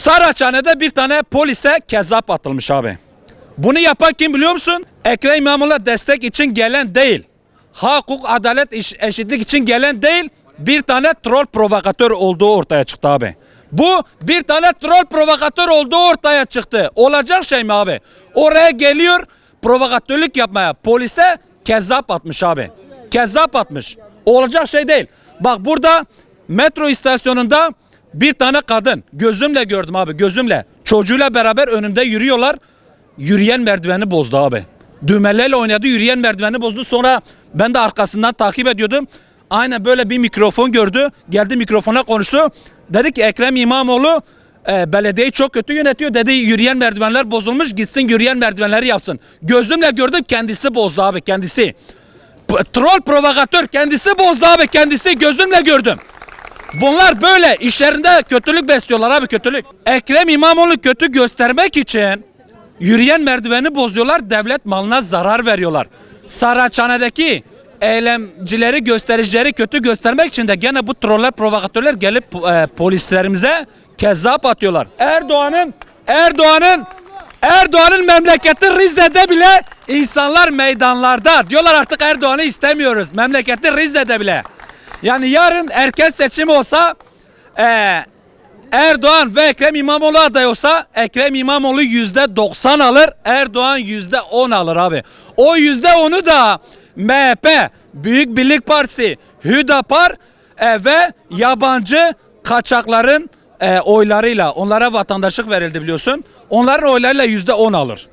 Saraçhane'de bir tane polise kezzap atılmış abi. Bunu yapan kim biliyor musun? Ekrem İmamoğlu'na destek için gelen değil. Hak, hukuk, adalet, eş- eşitlik için gelen değil. Bir tane troll provokatör olduğu ortaya çıktı abi. Bu bir tane troll provokatör olduğu ortaya çıktı. Olacak şey mi abi? Oraya geliyor provokatörlük yapmaya. Polise kezzap atmış abi. Kezzap atmış. Olacak şey değil. Bak burada metro istasyonunda bir tane kadın gözümle gördüm abi gözümle. Çocuğuyla beraber önümde yürüyorlar. Yürüyen merdiveni bozdu abi. Düğmelerle oynadı yürüyen merdiveni bozdu. Sonra ben de arkasından takip ediyordum. Aynen böyle bir mikrofon gördü. Geldi mikrofona konuştu. Dedi ki Ekrem İmamoğlu e, belediyeyi çok kötü yönetiyor. Dedi yürüyen merdivenler bozulmuş gitsin yürüyen merdivenleri yapsın. Gözümle gördüm kendisi bozdu abi kendisi. P- Troll provokatör kendisi bozdu abi kendisi gözümle gördüm. Bunlar böyle işlerinde kötülük besliyorlar abi kötülük. Ekrem İmamoğlu kötü göstermek için yürüyen merdiveni bozuyorlar, devlet malına zarar veriyorlar. Saraçhane'deki eylemcileri, göstericileri kötü göstermek için de gene bu troller, provokatörler gelip e, polislerimize kezzap atıyorlar. Erdoğan'ın Erdoğan'ın Erdoğan'ın memleketi Rize'de bile insanlar meydanlarda. Diyorlar artık Erdoğan'ı istemiyoruz. Memleketi Rize'de bile. Yani yarın erken seçim olsa eee Erdoğan ve Ekrem İmamoğlu aday olsa Ekrem İmamoğlu yüzde 90 alır, Erdoğan yüzde 10 alır abi. O yüzde onu da MHP, Büyük Birlik Partisi, Hüdapar e, ve yabancı kaçakların e, oylarıyla onlara vatandaşlık verildi biliyorsun. Onların oylarıyla yüzde 10 alır.